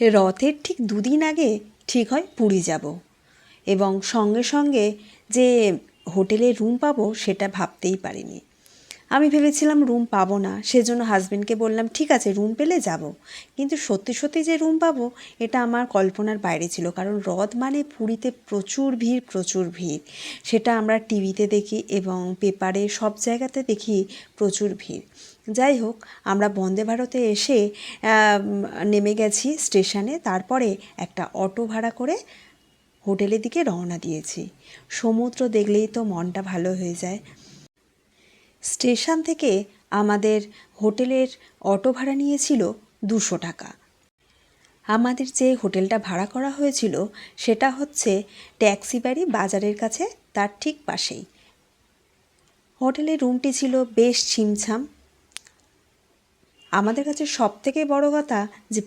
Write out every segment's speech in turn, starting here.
রথের ঠিক দুদিন আগে ঠিক হয় পুরী যাব। এবং সঙ্গে সঙ্গে যে হোটেলে রুম পাবো সেটা ভাবতেই পারিনি। আমি ভেবেছিলাম রুম পাবো না, সেজন্য হাজবেন্ডকে বললাম, ঠিক আছে রুম পেলে যাব। কিন্তু সত্যি সত্যি যে রুম পাবো, এটা আমার কল্পনার বাইরে ছিল, কারণ হ্রদ মানে পুরীতে প্রচুর ভিড় প্রচুর ভিড়। সেটা আমরা টিভিতে দেখি এবং পেপারে সব জায়গাতে দেখি প্রচুর ভিড়। যাই হোক, আমরা বন্দে ভারতে এসে নেমে গেছি স্টেশনে, তারপরে একটা অটো ভাড়া করে হোটেলের দিকে রওনা দিয়েছি। সমুদ্র দেখলেই তো মনটা ভালো হয়ে যায়। স্টেশন থেকে আমাদের হোটেলের অটো ভাড়া নিয়েছিল দুশো টাকা। আমাদের যে হোটেলটা ভাড়া করা হয়েছিল, সেটা হচ্ছে ট্যাক্সি বাড়ি বাজারের কাছে তার ঠিক পাশেই। হোটেলের রুমটি ছিল বেশ ছিমছাম। আমাদের কাছে সব থেকে বড় কথা যে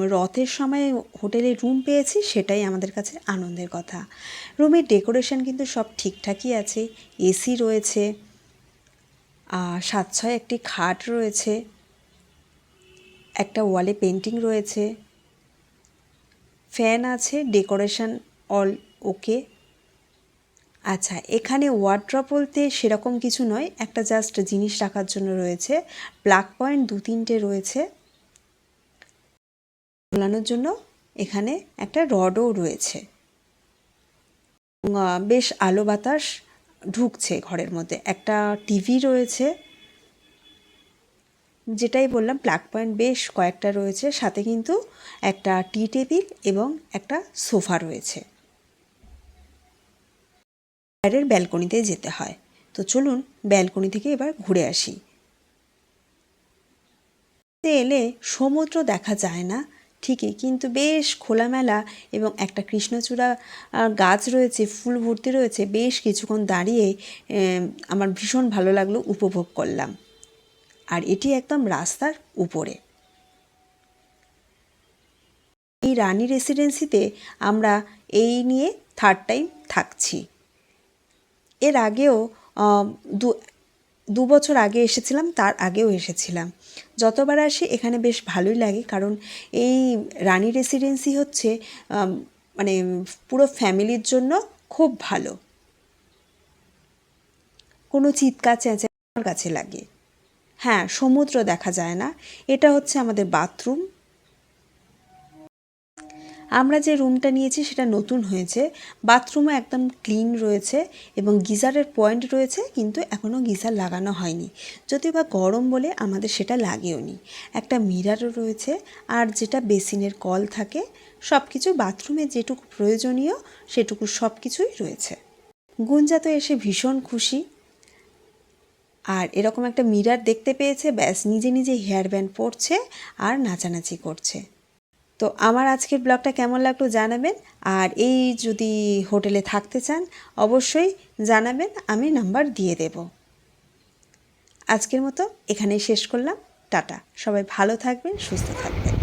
রথের সময় হোটেলে রুম পেয়েছি, সেটাই আমাদের কাছে আনন্দের কথা। রুমের ডেকোরেশন কিন্তু সব ঠিকঠাকই আছে, এসি রয়েছে। সাত ছয় একটি খাট রয়েছে, একটা ওয়ালে পেন্টিং রয়েছে, ফ্যান আছে, ডেকোরেশন অল ওকে। আচ্ছা এখানে ওয়ার্ড্রপ বলতে সেরকম কিছু নয়, একটা জাস্ট জিনিস রাখার জন্য রয়েছে, প্লাগ পয়েন্ট দু তিনটে রয়েছে। ঝোলানোর জন্য এখানে একটা রডও রয়েছে। বেশ আলো বাতাস ঢুকছে ঘরের মধ্যে। একটা টিভি রয়েছে, যেটাই বললাম, প্লাগ পয়েন্ট বেশ কয়েকটা রয়েছে, সাথে কিন্তু একটা টি টেবিল এবং একটা সোফা রয়েছে। বাইরের ব্যালকনিতে যেতে হয়। তো চলুন ব্যালকনি থেকে এবার ঘুরে আসি। এলে সমুদ্র দেখা যায় না ঠিকই, কিন্তু বেশ খোলামেলা এবং একটা কৃষ্ণচূড়া গাছ রয়েছে, ফুল ভর্তি রয়েছে, বেশ কিছুক্ষণ দাঁড়িয়ে আমার ভীষণ ভালো লাগল, উপভোগ করলাম। আর এটি একদম রাস্তার উপরে। এই রানী রেসিডেন্সিতে আমরা এই নিয়ে থার্ড টাইম থাকছি। এর আগেও দু দু বছর আগে এসেছিলাম, তার আগেও এসেছিলাম। যতবার আসি এখানে বেশ ভালোই লাগে, কারণ এই রানী রেসিডেন্সি হচ্ছে মানে পুরো ফ্যামিলির জন্য খুব ভালো। কোনো চিৎকার চেঁচে আমার কাছে লাগে। হ্যাঁ সমুদ্র দেখা যায় না। এটা হচ্ছে আমাদের বাথরুম আমরা যে রুমটা নিয়েছি সেটা নতুন হয়েছে। বাথরুমও একদম ক্লিন রয়েছে এবং গিজারের পয়েন্ট রয়েছে, কিন্তু এখনও গিজার লাগানো হয়নি। যদিও বা গরম বলে আমাদের সেটা লাগেও নি। একটা মিরারও রয়েছে আর যেটা বেসিনের কল থাকে সব কিছু বাথরুমে যেটুকু প্রয়োজনীয়, সেটুকু সব কিছুই রয়েছে। গুঞ্জা তো এসে ভীষণ খুশি। আর এরকম একটা মিরার দেখতে পেয়েছে, ব্যাস নিজে নিজে হেয়ার ব্যান্ড পরছে আর নাচানাচি করছে। তো আমার আজকের ব্লগটা কেমন লাগল জানাবেন। আর এই যদি হোটেলে থাকতে চান, অবশ্যই জানাবেন, আমি নাম্বার দিয়ে দেব। আজকের মতো এখানেই শেষ করলাম। টাটা। সবাই ভালো থাকবেন, সুস্থ থাকবেন।